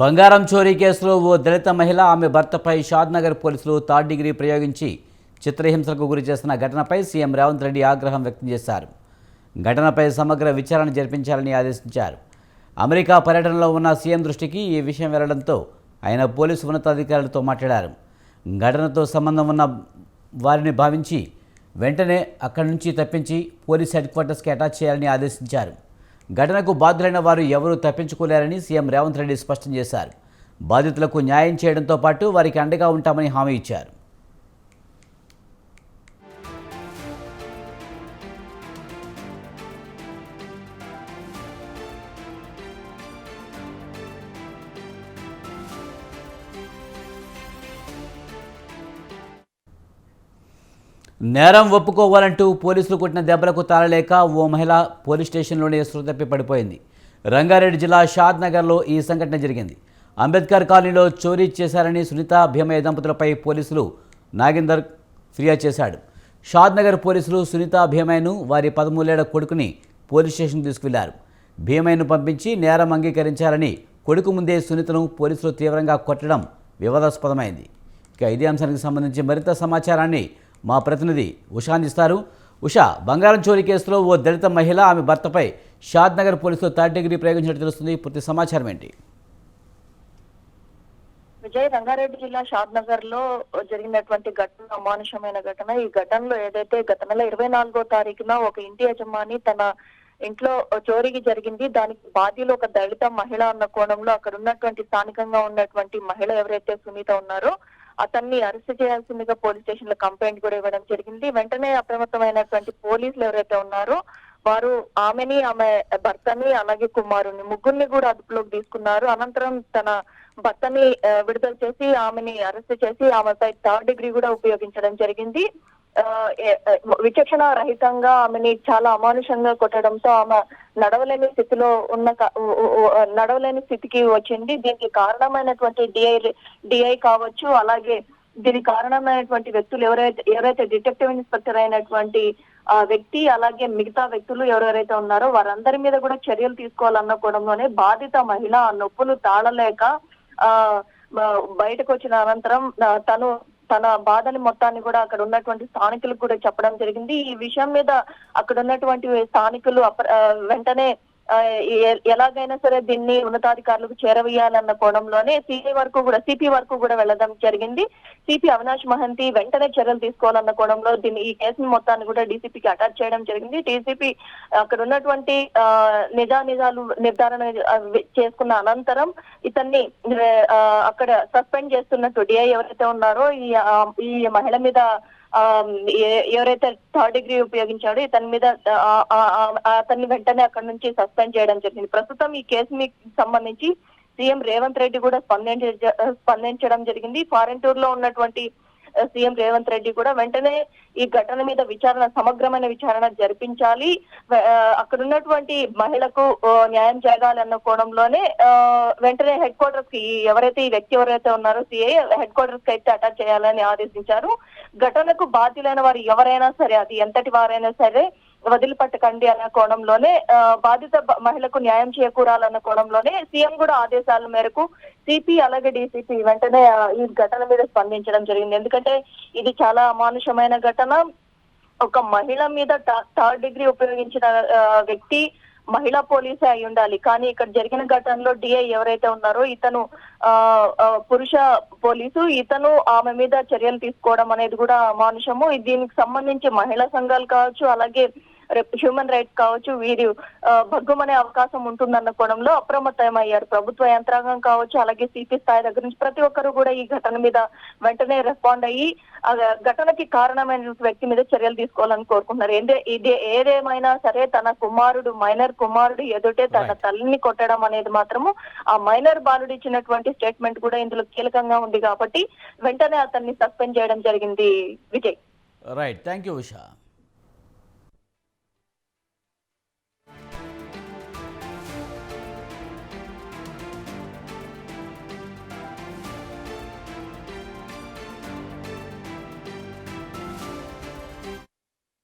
బంగారం చోరీ కేసులో ఓ దళిత మహిళ ఆమె భర్తపై షాద్నగర్ పోలీసులు థర్డ్ డిగ్రీ ప్రయోగించి చిత్రహింసలకు గురి చేసిన ఘటనపై సీఎం రేవంత్ రెడ్డి ఆగ్రహం వ్యక్తం చేశారు. ఘటనపై సమగ్ర విచారణ జరిపించాలని ఆదేశించారు. అమెరికా పర్యటనలో ఉన్న సీఎం దృష్టికి ఈ విషయం వెళ్ళడంతో ఆయన పోలీసు ఉన్నతాధికారులతో మాట్లాడారు. ఘటనతో సంబంధం ఉన్న వారిని భావించి వెంటనే అక్కడి నుంచి తప్పించి పోలీస్ హెడ్ క్వార్టర్స్కి అటాచ్ చేయాలని ఆదేశించారు. ఘటనకు బాధ్యులైన వారు ఎవరూ తప్పించుకోలేరని సీఎం రేవంత్ రెడ్డి స్పష్టం చేశారు. బాధితులకు న్యాయం చేయడంతో పాటు వారికి అండగా ఉంటామని హామీ ఇచ్చారు. నేరం ఒప్పుకోవాలంటూ పోలీసులు కొట్టిన దెబ్బలకు తాళలేక ఓ మహిళ పోలీస్ స్టేషన్లోనే శృతప్పి పడిపోయింది. రంగారెడ్డి జిల్లా షాద్ నగర్లో ఈ సంఘటన జరిగింది. అంబేద్కర్ కాలనీలో చోరీ చేశారని సునీత భీమయ్య దంపతులపై పోలీసులు నాగేందర్ ఫిర్యాదు చేశాడు. షాద్ నగర్ పోలీసులు సునీత భీమయ్యను వారి పదమూడేళ్ళ కొడుకుని పోలీస్ స్టేషన్ తీసుకువెళ్ళారు. భీమయ్యను పంపించి నేరం అంగీకరించారని కొడుకు ముందే సునీతను పోలీసులు తీవ్రంగా కొట్టడం వివాదాస్పదమైంది. ఇక ఇదే అంశానికి సంబంధించి మరింత సమాచారాన్ని మా ప్రతినిధి ఉషా అందిస్తారు ఉషా బంగారం చోరీ కేసులో ఓ దళిత మహిళ ఆమె భర్తపై షాద్ నగర్ పోలీసులు థర్డ్ డిగ్రీ ప్రయోగించినట్టు తెలుస్తుంది. పూర్తి సమాచారం ఏంటి? విజయ్ రంగారెడ్డి జిల్లా షాద్ నగర్లో జరిగినటువంటి ఘటన అమానుషమైన ఘటన. ఈ ఘటనలో ఏదైతే గత నెల ఇరవై నాలుగో తారీఖున ఒక ఇంటి యజమాని తన ఇంట్లో చోరీకి జరిగింది. దానికి బాధ్యులు ఒక దళిత మహిళ అన్న కోణంలో అక్కడ ఉన్నటువంటి స్థానికంగా ఉన్నటువంటి మహిళ ఎవరైతే సునీత ఉన్నారో అతన్ని అరెస్ట్ చేయాల్సిందిగా పోలీస్ స్టేషన్లో కంప్లైంట్ కూడా ఇవ్వడం జరిగింది. వెంటనే అప్రమత్తమైనటువంటి పోలీసులు ఎవరైతే ఉన్నారో వారు ఆమెని ఆమె భర్తని అలాగే కుమారుని ముగ్గురిని కూడా అదుపులోకి తీసుకున్నారు. అనంతరం తన భర్తని విడుదల చేసి ఆమెని అరెస్ట్ చేసి ఆమెపై థర్డ్ డిగ్రీ కూడా ఉపయోగించడం జరిగింది. విచక్షణ రహితంగా ఆమెని చాలా అమానుషంగా కొట్టడంతో ఆమె నడవలేని స్థితిలో ఉన్న నడవలేని స్థితికి వచ్చింది. దీనికి కారణమైనటువంటి డిఐ డిఐ కావచ్చు అలాగే దీనికి కారణమైనటువంటి వ్యక్తులు ఎవరైతే ఎవరైతే డిటెక్టివ్ ఇన్స్పెక్టర్ అయినటువంటి ఆ వ్యక్తి అలాగే మిగతా వ్యక్తులు ఎవరెవరైతే ఉన్నారో వారందరి మీద కూడా చర్యలు తీసుకోవాలన్న కోణంలోనే బాధిత మహిళ ఆ నొప్పులు తాళలేక ఆ బయటకు వచ్చిన అనంతరం తను తన బాధని మొత్తాన్ని కూడా అక్కడ ఉన్నటువంటి స్థానికులకు కూడా చెప్పడం జరిగింది. ఈ విషయం మీద అక్కడ ఉన్నటువంటి స్థానికులు వెంటనే ఎలాగైనా సరే దీన్ని ఉన్నతాధికారులకు చేరవేయాలన్న కోణంలోనే సిఐ వరకు కూడా సిపి వరకు కూడా వెళ్ళడం జరిగింది. సిపి అవినాష్ మహంతి వెంటనే చర్యలు తీసుకోవాలన్న కోణంలో దీన్ని ఈ కేసుని మొత్తాన్ని కూడా డీసీపీకి అటాచ్ చేయడం జరిగింది. డీసీపీ అక్కడ ఉన్నటువంటి ఆ, నిజా నిజాలు నిర్ధారణ చేసుకున్న అనంతరం ఇతన్ని ఆ, అక్కడ సస్పెండ్ చేస్తున్నట్టు డిఐ ఎవరైతే ఉన్నారో ఈ ఈ మహిళ మీద ఎవరైతే థర్డ్ డిగ్రీ ఉపయోగించాడో ఇతని మీద ఆ, అతన్ని వెంటనే అక్కడ నుంచి సస్పెండ్ చేయడం జరిగింది. ప్రస్తుతం ఈ కేసుని సంబంధించి సీఎం రేవంత్ రెడ్డి కూడా స్పందించ స్పందించడం జరిగింది. ఫారెన్ టూర్లో ఉన్నటువంటి సీఎం రేవంత్ రెడ్డి కూడా వెంటనే ఈ ఘటన మీద విచారణ సమగ్రమైన విచారణ జరిపించాలి. అక్కడ ఉన్నటువంటి మహిళకు న్యాయం జరగాలన్న కోణంలోనే ఆ, వెంటనే హెడ్ క్వార్టర్స్కి ఎవరైతే ఈ వ్యక్తి ఎవరైతే ఉన్నారో సిఐ హెడ్ క్వార్టర్స్కి అయితే అటాచ్ చేయాలని ఆదేశించారు. ఘటనకు బాధ్యులైన వారు ఎవరైనా సరే అది ఎంతటి వారైనా సరే వదిలిపెట్టకండి అనే కోణంలోనే బాధిత మహిళకు న్యాయం చేకూరాలన్న కోణంలోనే సీఎం కూడా ఆదేశాల మేరకు సిపి అలాగే డీసీపీ వెంటనే ఈ ఘటన మీద స్పందించడం జరిగింది. ఎందుకంటే ఇది చాలా అమానుషమైన ఘటన. ఒక మహిళ మీద థర్డ్ డిగ్రీ ఉపయోగించిన ఆ, వ్యక్తి మహిళా పోలీసే అయి ఉండాలి. కానీ ఇక్కడ జరిగిన ఘటనలో డిఐ ఎవరైతే ఉన్నారో ఇతను ఆ, పురుష పోలీసు ఇతను ఆమె మీద చర్యలు తీసుకోవడం అనేది కూడా అమానుషము. దీనికి సంబంధించి మహిళా సంఘాలు కావచ్చు అలాగే హ్యూమన్ రైట్స్ కావచ్చు వీరు భగ్గుమనే అవకాశం ఉంటుందన్న కోణంలో అప్రమత్తమయ్యారు. ప్రభుత్వ యంత్రాంగం కావచ్చు అలాగే సిపి స్థాయి దగ్గర నుంచి ప్రతి ఒక్కరు కూడా ఈ ఘటన మీద వెంటనే రెస్పాండ్ అయ్యి ఆ ఘటనకి కారణమైన వ్యక్తి మీద చర్యలు తీసుకోవాలని కోరుకుంటున్నారు. ఏంటే ఇది ఏదేమైనా సరే తన కుమారుడు మైనర్ కుమారుడు ఎదుటే తన. తల్లిని కొట్టడం అనేది మాత్రము ఆ మైనర్ బాలుడు ఇచ్చినటువంటి స్టేట్మెంట్ కూడా ఇందులో కీలకంగా ఉంది కాబట్టి వెంటనే అతన్ని సస్పెండ్ చేయడం జరిగింది Vijay. Right thank you Usha.